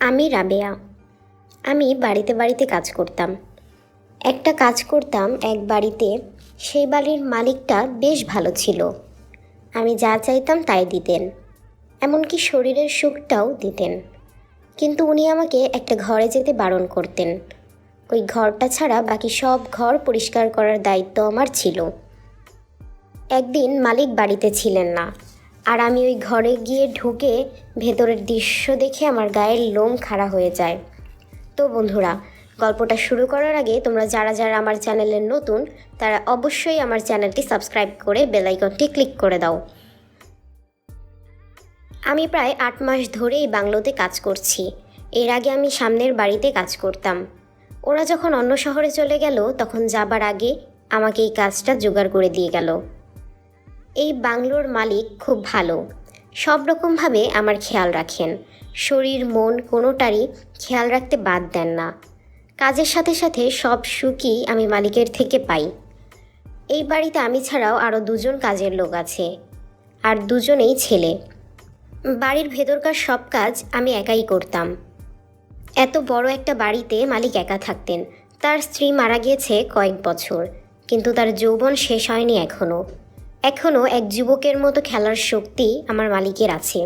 আমি রাবেয়া। আমি বাড়িতে বাড়িতে কাজ করতাম। একটা কাজ করতাম এক বাড়িতে, সেই বাড়ির মালিকটা বেশ ভালো ছিল। আমি যা চাইতাম তাই দিতেন, এমনকি শরীরের সুখটাও দিতেন। কিন্তু উনি আমাকে একটা ঘরে যেতে বারণ করতেন। ওই ঘরটা ছাড়া বাকি সব ঘর পরিষ্কার করার দায়িত্ব আমার ছিল। একদিন মালিক বাড়িতে ছিলেন না। আর আমি ওই ঘরে গিয়ে ঢুকে ভেতরের দৃশ্য দেখে আমার গায়ের লোম খাড়া হয়ে যায়। তো বন্ধুরা, গল্পটা শুরু করার আগে তোমরা যারা যারা আমার চ্যানেলের নতুন, তারা অবশ্যই আমার চ্যানেলটি সাবস্ক্রাইব করে বেলাইকনটি ক্লিক করে দাও। আমি প্রায় আট মাস ধরে এই বাংলোতে কাজ করছি। এর আগে আমি সামনের বাড়িতে কাজ করতাম। ওরা যখন অন্য শহরে চলে গেল, তখন যাবার আগে আমাকে এই কাজটা জোগাড় করে দিয়ে গেল। এই বাংলোর মালিক খুব ভালো। সব রকমভাবে আমার খেয়াল রাখেন। শরীর, মন কোনোটারই খেয়াল রাখতে বাদ দেন না। কাজের সাথে সাথে সব সুখই আমি মালিকের থেকে পাই। এই বাড়িতে আমি ছাড়াও আরও দুজন কাজের লোক আছে আর দুজনেই ছেলে। বাড়ির ভেতরকার সব কাজ আমি একাই করতাম। এত বড় একটা বাড়িতে মালিক একা থাকতেন। তার স্ত্রী মারা গিয়েছে কয়েক বছর, কিন্তু তার যৌবন শেষ হয়নি এখনও এখনও এক যুবকের মতো খেলার শক্তি আমার মালিকের আছে।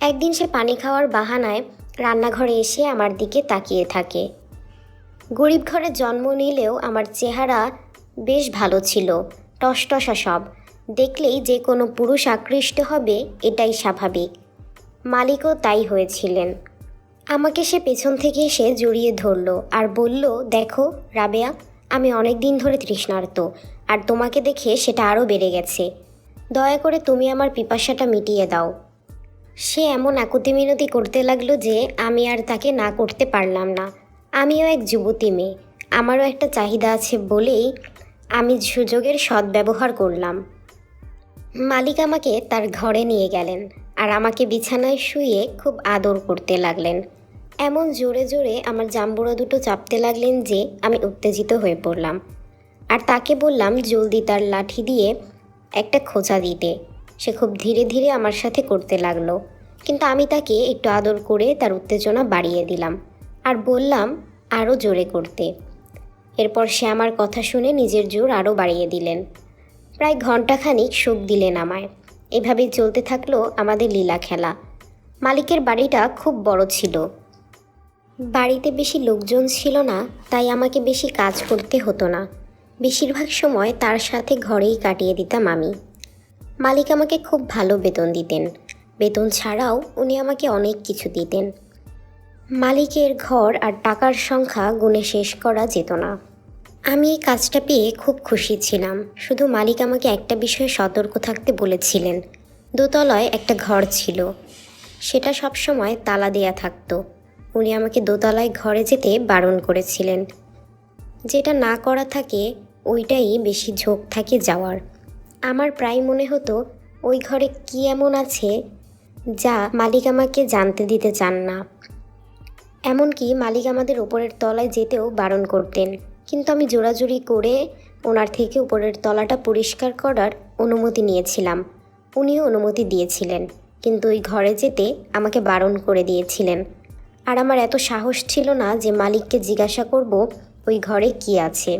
একদিন সে পানি খাওয়ার বাহানায় রান্নাঘরে এসে আমার দিকে তাকিয়ে থাকে। গরিব ঘরে জন্ম নিলেও আমার চেহারা বেশ ভালো ছিল, টসটসা সব। দেখলেই যে কোনো পুরুষ আকৃষ্ট হবে, এটাই স্বাভাবিক। মালিকও তাই হয়েছিলেন। আমাকে সে পেছন থেকে এসে জড়িয়ে ধরলো আর বলল, দেখো রাবেয়া, আমি অনেক দিন ধরে তৃষ্ণার্ত। আর তোমাকে দেখে সেটা আরও বেড়ে গেছে। দয়া করে তুমি আমার পিপাসাটা মিটিয়ে দাও। সে এমন আকুতি মিনতি করতে লাগল যে আমি আর তাকে না করতে পারলাম না। আমিও এক যুবতী মেয়ে। আমারও একটা চাহিদা আছে বলেই আমি সুযোগের সদ্ব্যবহার করলাম। মালিক আমাকে তার ঘরে নিয়ে গেলেন আর আমাকে বিছানায় শুয়ে খুব আদর করতে লাগলেন। এমন জোরে জোরে আমার জাম্বুড়া দুটো চাপতে লাগলেন যে আমি উত্তেজিত হয়ে পড়লাম। আর তাকে বললাম, জলদি তার লাঠি দিয়ে একটা খোঁচা দিতে। সে খুব ধীরে ধীরে আমার সাথে করতে লাগল। কিন্তু আমি তাকে একটু আদর করে তার উত্তেজনা বাড়িয়ে দিলাম আর বললাম আরও জোরে করতে। এরপর সে আমার কথা শুনে নিজের জোর আরও বাড়িয়ে দিলেন। প্রায় ঘন্টাখানিক সুখ দিলেন আমায়। এভাবেই চলতে থাকল আমাদের লীলা খেলা। মালিকের বাড়িটা খুব বড় ছিল। বাড়িতে বেশি লোকজন ছিল না, তাই আমাকে বেশি কাজ করতে হতো না। বেশিরভাগ সময় তার সাথে ঘরেই কাটিয়ে দিতাম আমি। মালিক আমাকে খুব ভালো বেতন দিতেন। বেতন ছাড়াও উনি আমাকে অনেক কিছু দিতেন। মালিকের ঘর আর টাকার সংখ্যা গুণে শেষ করা যেত না। আমি এই কাজটা পেয়ে খুব খুশি ছিলাম। শুধু মালিক আমাকে একটা বিষয়ে সতর্ক থাকতে বলেছিলেন। দোতলায় একটা ঘর ছিল। সেটা সবসময় তালা দেয়া থাকতো। উনি আমাকে দোতলায় ঘরে যেতে বারণ করেছিলেন। যেটা না করা থাকে ওইটাই বেশি ঝোঁক থাকে যাওয়ার। আমার প্রায় মনে হতো, ওই ঘরে কী এমন আছে যা মালিক আমাকে জানতে দিতে চান না। এমনকি মালিক আমাদের ওপরের তলায় যেতেও বারণ করতেন। কিন্তু আমি জোরাজুরি করে ওনার থেকে উপরের তলাটা পরিষ্কার করার অনুমতি নিয়েছিলাম। উনিও অনুমতি দিয়েছিলেন, কিন্তু ওই ঘরে যেতে আমাকে বারণ করে দিয়েছিলেন। আর আমার এত সাহস ছিল না যে মালিককে জিজ্ঞাসা করব, ওই ঘরে কি আছে।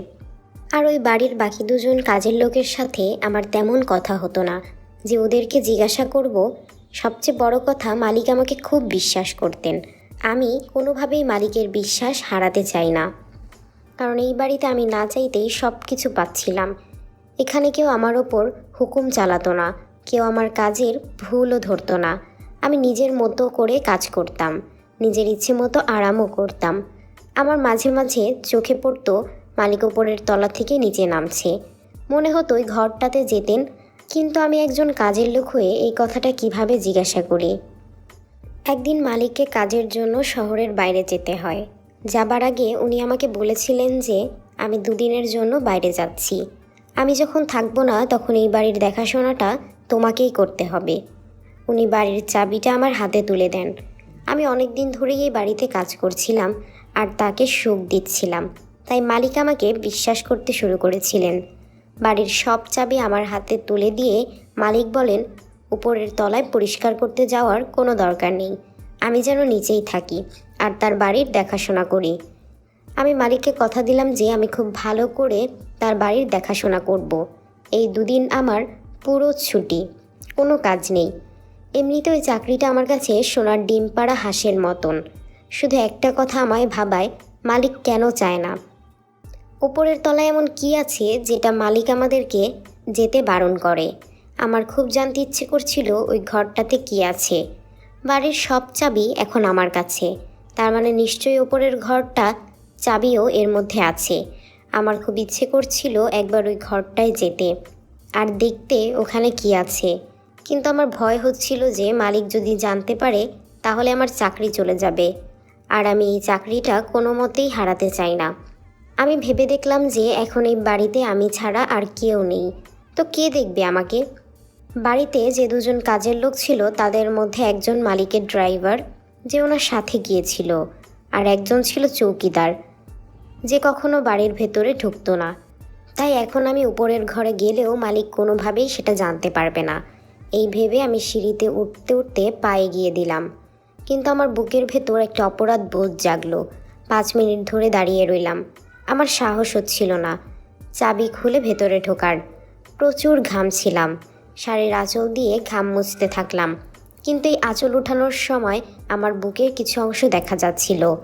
আর ওই বাড়ির বাকি দুজন কাজের লোকের সাথে আমার তেমন কথা হতো না। যে ওদেরকে জিজ্ঞাসা করব, সবচেয়ে বড় কথা মালিক আমাকে খুব বিশ্বাস করতেন। আমি কোনোভাবেই মালিকের বিশ্বাস হারাতে চাই না। কারণ এই বাড়িতে আমি না চাইতেই সব কিছু পাচ্ছিলাম। এখানে কেউ আমার ওপর হুকুম চালাতো না, কেউ আমার কাজের ভুলও ধরতো না। আমি নিজের মতো করে কাজ করতাম, নিজের ইচ্ছে মতো আরামও করতাম। আমার মাঝে মাঝে চোখে পড়তো মালিক ওপরের তলা থেকে নিচে নামছে। মনে হতো ওই ঘরটাতে যেতেন, কিন্তু আমি একজন কাজের লোক হয়ে এই কথাটা কীভাবে জিজ্ঞাসা করি? একদিন মালিককে কাজের জন্য শহরের বাইরে যেতে হয়। যাবার আগে উনি আমাকে বলেছিলেন যে, আমি দুদিনের জন্য বাইরে যাচ্ছি। আমি যখন থাকব না, তখন এই বাড়ির দেখাশোনাটা তোমাকেই করতে হবে। উনি বাড়ির চাবিটা আমার হাতে তুলে দেন। আমি অনেক দিন ধরেই এই বাড়িতে কাজ করছিলাম আর তাকে সুখ দিচ্ছিলাম। তাই মালিক আমাকে বিশ্বাস করতে শুরু করেছিলেন। বাড়ির সব চাবি আমার হাতে তুলে দিয়ে মালিক বলেন, উপরের তলায় পরিষ্কার করতে যাওয়ার কোনো দরকার নেই। আমি যেন নিচেই থাকি আর তার বাড়ির দেখাশোনা করি। আমি মালিককে কথা দিলাম যে আমি খুব ভালো করে তার বাড়ির দেখাশোনা করব। এই দুদিন আমার পুরো ছুটি, কোনো কাজ নেই। এমনিতে ওই চাকরিটা আমার কাছে সোনার ডিম পাড়া হাঁসের মতন। শুধু একটা কথা আমায় ভাবায়, মালিক কেন চায় না? উপরের তলায় এমন কি আছে যেটা মালিক আমাদেরকে যেতে বারণ করে? আমার খুব জানতে ইচ্ছে করছিল ওই ঘরটাতে কি আছে। বাড়ির সব চাবি এখন আমার কাছে। তার মানে নিশ্চয়ই ওপরের ঘরটা চাবিও এর মধ্যে আছে। আমার খুব ইচ্ছে করছিল একবার ওই ঘরটায় যেতে। আর দেখতে ওখানে কি আছে। কিন্তু আমার ভয় হচ্ছিল যে মালিক যদি জানতে পারে, তাহলে আমার চাকরি চলে যাবে। আর আমি এই চাকরিটা কোনো মতেই হারাতে চাই না। আমি ভেবে দেখলাম যে এখন এই বাড়িতে আমি ছাড়া আর কেউ নেই। তো কে দেখবে আমাকে? বাড়িতে যে দুজন কাজের লোক ছিল, তাদের মধ্যে একজন মালিকের ড্রাইভার, যে ওনার সাথে গিয়েছিল, আর একজন ছিল চৌকিদার, যে কখনো বাড়ির ভেতরে ঢুকতো না। তাই এখন আমি উপরের ঘরে গেলেও মালিক কোনোভাবেই সেটা জানতে পারবে না। এই ভেবে আমি সিঁড়িতে উঠতে উঠতে পায়ে গিয়ে দিলাম। কিন্তু আমার বুকের ভেতর একটা অপরাধ বোধ জাগলো। পাঁচ মিনিট ধরে দাঁড়িয়ে রইলাম। আমার সাহস হচ্ছিল না। চাবি খুলে ভেতরে ঢোকার। প্রচুর ঘামছিলাম শাড়ির আঁচল দিয়ে ঘাম মুছতে থাকলাম। কিন্তু এই আঁচল উঠানোর সময় আমার বুকের কিছু অংশ দেখা যাচ্ছিল।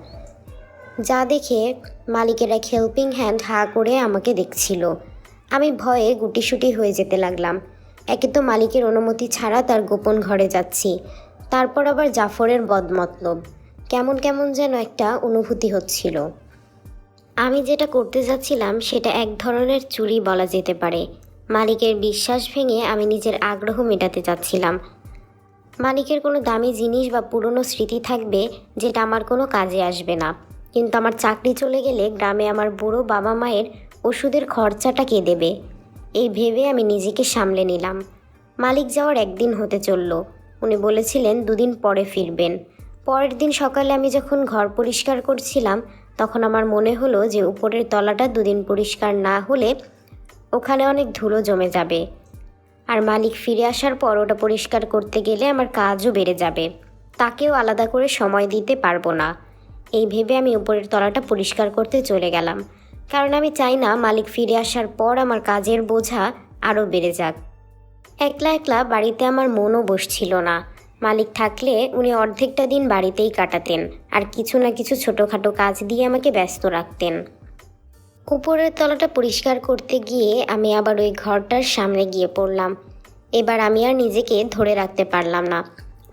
যা দেখে মালিকের এক হেল্পিং হ্যান্ড হা করে আমাকে দেখছিল। আমি ভয়ে গুটিসুটি হয়ে যেতে লাগলাম। একে তো মালিকের অনুমতি ছাড়া তার গোপন ঘরে যাচ্ছি। তারপর আবার জাফরের বদমতলব। কেমন কেমন যেন একটা অনুভূতি হচ্ছিল। আমি যেটা করতে যাচ্ছিলাম সেটা এক ধরনের চুরি বলা যেতে পারে। মালিকের বিশ্বাস ভেঙে আমি নিজের আগ্রহ মেটাতে চাচ্ছিলাম মালিকের কোনো দামি জিনিস বা পুরনো স্মৃতি থাকবে যেটা আমার কোনো কাজে আসবে না। কিন্তু আমার চাকরি চলে গেলে গ্রামে আমার বুড়ো বাবা মায়ের ওষুধের খরচাটা কে দেবে? এই ভেবে আমি নিজেকে সামলে নিলাম। মালিক যাওয়ার একদিন হতে চলল। উনি বলেছিলেন, দুদিন পরে ফিরবেন। পরের দিন সকালে আমি যখন ঘর পরিষ্কার করছিলাম তখন আমার মনে হলো যে উপরের তলাটা দুদিন পরিষ্কার না হলে ওখানে অনেক ধুলো জমে যাবে। আর মালিক ফিরে আসার পর ওটা পরিষ্কার করতে গেলে আমার কাজও বেড়ে যাবে। তাকেও আলাদা করে সময় দিতে পারব না। এই ভেবে আমি উপরের তলাটা পরিষ্কার করতে চলে গেলাম। কারণ আমি চাই না মালিক ফিরে আসার পর আমার কাজের বোঝা আরও বেড়ে যাক। একলা একলা বাড়িতে আমার মনও বসছিল না। মালিক থাকলে উনি অর্ধেকটা দিন বাড়িতেই কাটাতেন আর কিছু না কিছু ছোটোখাটো কাজ দিয়ে আমাকে ব্যস্ত রাখতেন। উপরের তলাটা পরিষ্কার করতে গিয়ে আমি আবার ওই ঘরটার সামনে গিয়ে পড়লাম। এবার আমি আর নিজেকে ধরে রাখতে পারলাম না।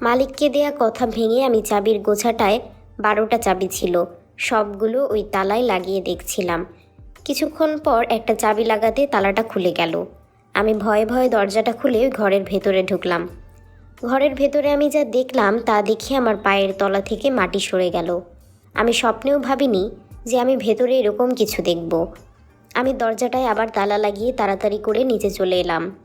মালিককে দেয়া কথা ভেঙে আমি চাবির গোছাটায় বারোটা চাবি ছিল, সবগুলো ওই তালায় লাগিয়ে দেখছিলাম। কিছুক্ষণ পর একটা চাবি লাগাতে তালাটা খুলে গেল। আমি ভয়ে ভয়ে দরজাটা খুলে ঘরের ভেতরে ঢুকলাম। ঘরের ভেতরে আমি যা দেখলাম তা দেখে আমার পায়ের তলা থেকে মাটি সরে গেল। আমি স্বপ্নেও ভাবিনি যে আমি ভেতরে এরকম কিছু দেখব। আমি দরজাটায় আবার তালা লাগিয়ে তাড়াতাড়ি করে নিচে চলে এলাম।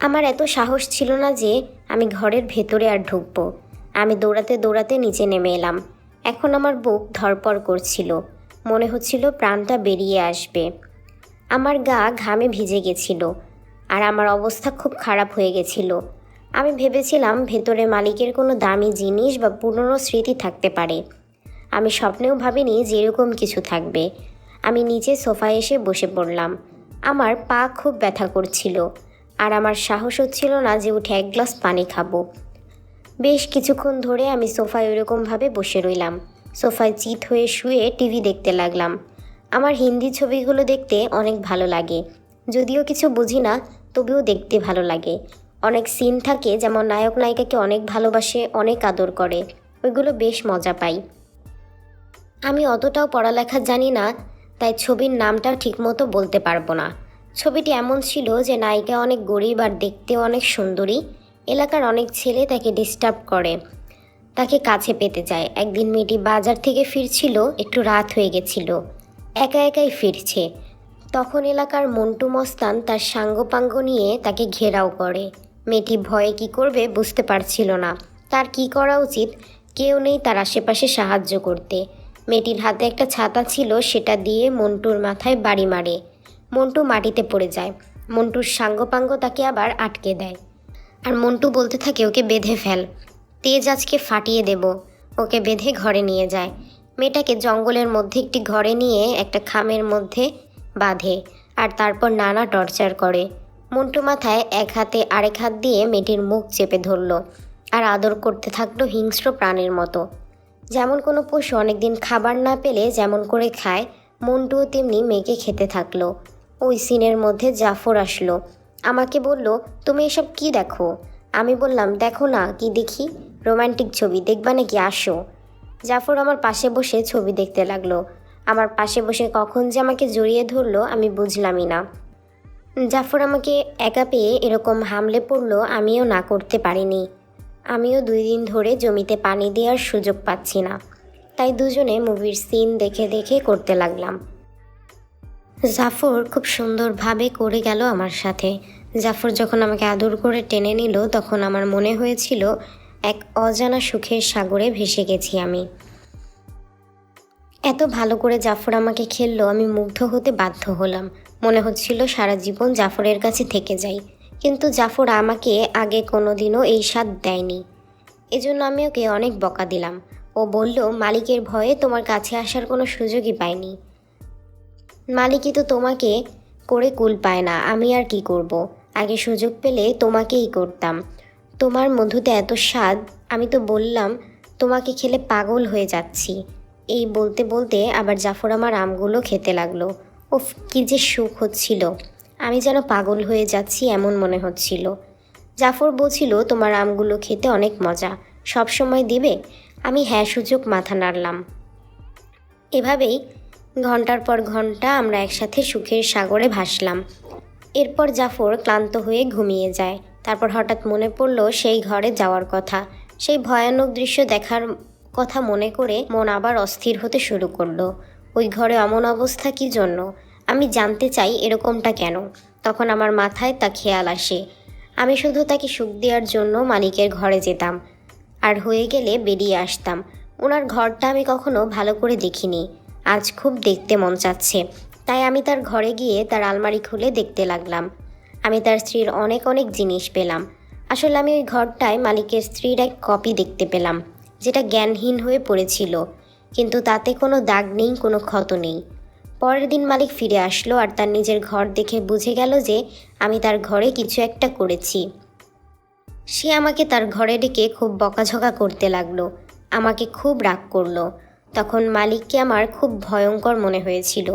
আমার এত সাহস ছিল না যে আমি ঘরের ভেতরে আর ঢুকবো। আমি দৌড়াতে দৌড়াতে নিচে নেমে এলাম। এখন আমার বুক ধরপড় করছিল। মনে হচ্ছিল প্রাণটা বেরিয়ে আসবে। আমার গা ঘামে ভিজে গেছিল। আর আমার অবস্থা খুব খারাপ হয়ে গেছিল। আমি ভেবেছিলাম ভেতরে মালিকের কোনো দামি জিনিস বা পুরনো স্মৃতি থাকতে পারে। আমি স্বপ্নেও ভাবিনি যে এরকম কিছু থাকবে। আমি নিচে সোফায় এসে বসে পড়লাম। আমার পা খুব ব্যথা করছিল আর আমার সাহস হচ্ছিল না যে উঠে এক গ্লাস পানি খাব। বেশ কিছুক্ষণ ধরে আমি সোফায় ওইরকমভাবে বসে রইলাম। সোফায় চিত হয়ে শুয়ে টিভি দেখতে লাগলাম। আমার হিন্দি ছবিগুলো দেখতে অনেক ভালো লাগে। যদিও কিছু বুঝি না, তবেও দেখতে ভালো লাগে। অনেক সিন থাকে যেমন নায়ক নায়িকাকে অনেক ভালোবাসে, অনেক আদর করে। ওইগুলো বেশ মজা পাই। আমি অতটাও পড়ালেখা জানি না, তাই ছবির নামটা ঠিকমতো বলতে পারব না। ছবিটি এমন ছিল যে নায়িকা অনেক গরিব আর দেখতে অনেক সুন্দরী। এলাকার অনেক ছেলে তাকে ডিস্টার্ব করে। তাকে কাছে পেতে চায়। একদিন মেয়েটি বাজার থেকে ফিরছিল, একটু রাত হয়ে গেছিল। একা একাই ফিরছে। তখন এলাকার মন্টু মস্তান তার সাঙ্গপাঙ্গ নিয়ে তাকে ঘেরাও করে। মেয়েটি ভয়ে কি করবে বুঝতে পারছিল না। তার কি করা উচিত? কেউ নেই তার আশেপাশে সাহায্য করতে। মেয়েটির হাতে একটা ছাতা ছিল, সেটা দিয়ে মন্টুর মাথায় বাড়ি মারে। মন্টু মাটিতে পড়ে যায়। মন্টুর সাঙ্গপাঙ্গ তাকে আবার আটকে দেয়। আর মন্টু বলতে থাকে, ওকে বেঁধে ফেল। তেজ আজকে ফাটিয়ে দেব। ওকে বেঁধে ঘরে নিয়ে যায়। মেয়েটাকে জঙ্গলের মধ্যে একটি ঘরে নিয়ে একটা খামের মধ্যে বাঁধে। আর তারপর নানা টর্চার করে। মন্টু মাথায় এক হাতে আরেক হাত দিয়ে মেয়েটির মুখ চেপে ধরলো আর আদর করতে থাকল হিংস্র প্রাণের মতো। যেমন কোনো পশু অনেকদিন খাবার না পেলে যেমন করে খায়, মন্টুও তেমনি মেয়েকে খেতে থাকল। ওই সিনের মধ্যে জাফর আসলো। আমাকে বলল, তুমি এসব কি দেখো? আমি বললাম, দেখো না, কি দেখি? রোমান্টিক ছবি, দেখবা নাকি? আসো। জাফর আমার পাশে বসে ছবি দেখতে লাগল। আমার পাশে বসে কখন যে আমাকে জড়িয়ে ধরলো আমি বুঝলামই না। জাফর আমাকে একা পেয়ে এরকম হামলে পড়ল আমিও না করতে পারিনি। আমিও দুই দিন ধরে জমিতে পানি দেওয়ার সুযোগ পাচ্ছি না। তাই দুজনে মুভির সিন দেখে দেখে করতে লাগলাম। জাফর খুব সুন্দরভাবে করে গেল আমার সাথে। জাফর যখন আমাকে আদর করে টেনে নিল, তখন আমার মনে হয়েছিল এক অজানা সুখের সাগরে ভেসে গেছি আমি। এত ভালো করে জাফর আমাকে খেললো, আমি মুগ্ধ হতে বাধ্য হলাম। মনে হচ্ছিল সারা জীবন জাফরের কাছে থেকে যাই। কিন্তু জাফর আমাকে আগে কোনো দিনও এই স্বাদ দেয়নি। এজন্য আমি ওকে অনেক বকা দিলাম। ও বলল, মালিকের ভয়ে তোমার কাছে আসার কোনো সুযোগই পাইনি। মালিকই তো তোমাকে করে কুল পায় না, আমি আর কি করব। আগে সুযোগ পেলে তোমাকেই করতাম। তোমার মধুতে এত স্বাদ, আমি তো বললাম, তোমাকে খেলে পাগল হয়ে যাচ্ছি। এই বলতে বলতে আবার জাফর আমার আমগুলো খেতে লাগল। উফ কী যে সুখ হচ্ছিল। আমি যেন পাগল হয়ে যাচ্ছি এমন মনে হচ্ছিল। জাফর বলছিল, তোমার আমগুলো খেতে অনেক মজা। সব সময় দিবে? আমি হ্যাঁ সুযোগ মাথা নাড়লাম। এভাবেই ঘণ্টার পর ঘণ্টা আমরা একসাথে সুখের সাগরে ভাসলাম। এরপর জাফর ক্লান্ত হয়ে ঘুমিয়ে যায়। তারপর হঠাৎ মনে পড়ল সেই ঘরে যাওয়ার কথা। সেই ভয়ানক দৃশ্য দেখার কথা মনে করে মন আবার অস্থির হতে শুরু করল। ওই ঘরে অমন অবস্থা কি জন্য? আমি জানতে চাই এরকমটা কেন? তখন আমার মাথায় তা খেয়াল আসে। আমি শুধু তাকে সুখ দেওয়ার জন্য মালিকের ঘরে যেতাম আর হয়ে গেলে বেরিয়ে আসতাম। ওনার ঘরটা আমি কখনো ভালো করে দেখিনি। আজ খুব দেখতে মন চাচ্ছে। তাই আমি তার ঘরে গিয়ে তার আলমারি খুলে দেখতে লাগলাম। আমি তার স্ত্রীর অনেক অনেক জিনিস পেলাম। আসলে আমি ওই ঘরটায় মালিকের স্ত্রীর এক কপি দেখতে পেলাম, যেটা জ্ঞানহীন হয়ে পড়েছিল। কিন্তু তাতে কোনো দাগ নেই, কোনো ক্ষত নেই। পরের দিন মালিক ফিরে আসলো আর তার নিজের ঘর দেখে বুঝে গেল যে আমি তার ঘরে কিছু একটা করেছি। সে আমাকে তার ঘরে ডেকে খুব বকাঝকা করতে লাগল, আমাকে খুব রাগ করল। তখন মালিককে আমার খুব ভয়ঙ্কর মনে হয়েছিল।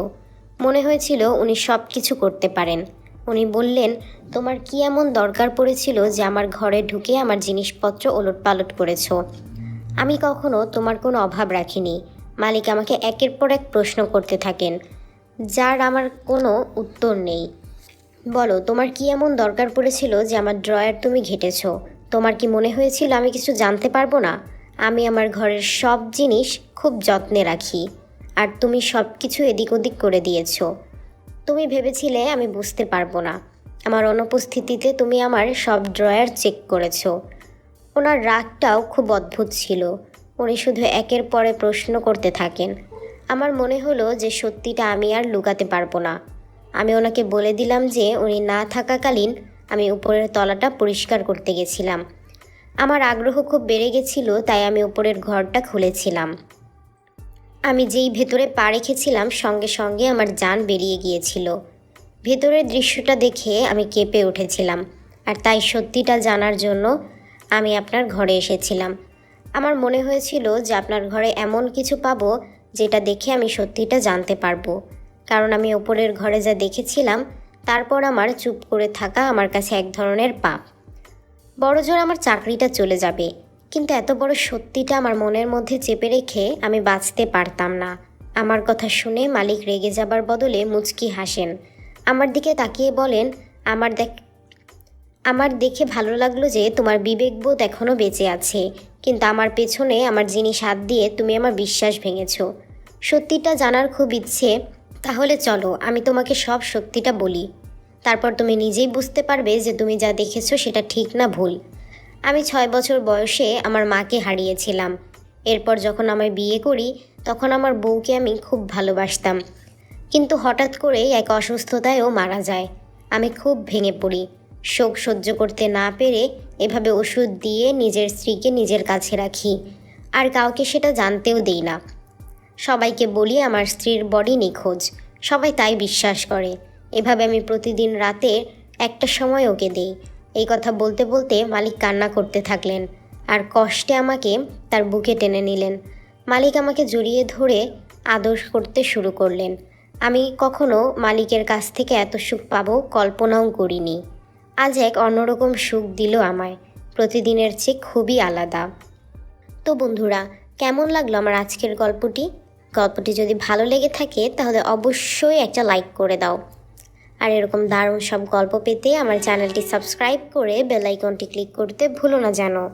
মনে হয়েছিল উনি সব কিছু করতে পারেন। উনি বললেন, তোমার কি এমন দরকার পড়েছিল যে আমার ঘরে ঢুকে আমার জিনিসপত্র ওলট পালট করেছ? আমি কখনো তোমার কোনো অভাব রাখিনি। মালিক আমাকে একের পর এক প্রশ্ন করতে থাকেন, যার আমার কোনো উত্তর নেই। বলো, তোমার কি এমন দরকার পড়েছিল যে আমার ড্রয়ার তুমি ঘেটেছো? তোমার কি মনে হয়েছিল আমি কিছু জানতে পারব না? আমি আমার ঘরের সব জিনিস খুব যত্নে রাখি, আর তুমি সব কিছু এদিক ওদিক করে দিয়েছ। তুমি ভেবেছিলে আমি বুঝতে পারব না। আমার অনুপস্থিতিতে তুমি আমার সব ড্রয়ার চেক করেছ। ওনার রাগটাও খুব অদ্ভুত ছিল। উনি শুধু একের পরে প্রশ্ন করতে থাকেন। আমার মনে হলো যে সত্যিটা আমি আর লুকাতে পারব না। আমি ওনাকে বলে দিলাম যে উনি না থাকাকালীন আমি উপরের তলাটা পরিষ্কার করতে গেছিলাম। আমার আগ্রহ খুব বেড়ে গেছিল, তাই আমি উপরের ঘরটা খুলেছিলাম। আমি যেই ভেতরে পা রেখেছিলাম, সঙ্গে সঙ্গে আমার যান বেরিয়ে গিয়েছিল। ভেতরের দৃশ্যটা দেখে আমি কেঁপে উঠেছিলাম। আর তাই সত্যিটা জানার জন্য আমি আপনার ঘরে এসেছিলাম। আমার মনে হয়েছিল যে আপনার ঘরে এমন কিছু পাবো যেটা দেখে আমি সত্যিটা জানতে পারব। কারণ আমি ওপরের ঘরে যা দেখেছিলাম, তারপর আমার চুপ করে থাকা আমার কাছে এক ধরনের পাপ। বড়জোর আমার চাকরিটা চলে যাবে, কিন্তু এত বড় সত্যিটা আমার মনের মধ্যে চেপে রেখে আমি বাঁচতে পারতাম না। আমার কথা শুনে মালিক রেগে যাবার বদলে মুচকি হাসেন। আমার দিকে তাকিয়ে বলেন, আমার দেখ আমার দেখে ভালো লাগল যে তোমার বিবেকবোধ এখনও বেঁচে আছে। কিন্তু আমার পেছনে আমার জিনিস হাত দিয়ে তুমি আমার বিশ্বাস ভেঙেছ। সত্যিটা জানার খুব ইচ্ছে, তাহলে চলো, আমি তোমাকে সব সত্যিটা বলি। তারপর তুমি নিজেই বুঝতে পারবে যে তুমি যা দেখেছ সেটা ঠিক না ভুল। আমি ছয় বছর বয়সে আমার মাকে হারিয়েছিলাম। এরপর যখন আমার বিয়ে করি, তখন আমার বউকে আমি খুব ভালোবাসতাম। কিন্তু হঠাৎ করেই এক অসুস্থতায়ও মারা যায়। আমি খুব ভেঙে পড়ি। শোক সহ্য করতে না পেরে এভাবে ওষুধ দিয়ে নিজের স্ত্রীকে নিজের কাছে রাখি। আর কাউকে সেটা জানতেও দেই না। সবাইকে বলি আমার স্ত্রীর বডি নিখোঁজ। সবাই তাই বিশ্বাস করে। এভাবে আমি প্রতিদিন রাতে একটা সময় ওকে দেই। এই কথা বলতে বলতে মালিক কান্না করতে থাকলেন। আর কষ্টে আমাকে তার বুকে টেনে নিলেন। মালিক আমাকে জড়িয়ে ধরে আদর করতে শুরু করলেন। আমি কখনো মালিকের কাছ থেকে এত সুখ পাবো কল্পনাও করিনি। আজ এক অন্যরকম সুখ দিল আমায়। প্রতিদিনের চেয়ে খুবই আলাদা। তো বন্ধুরা, কেমন লাগল আমার আজকের গল্পটি? গল্পটি যদি ভালো লেগে থাকে, তাহলে অবশ্যই একটা লাইক করে দাও। আর এরকম দারুণ সব গল্প পেতে আমার চ্যানেলটি সাবস্ক্রাইব করে বেল আইকনটি ক্লিক করতে ভুলো না জানো।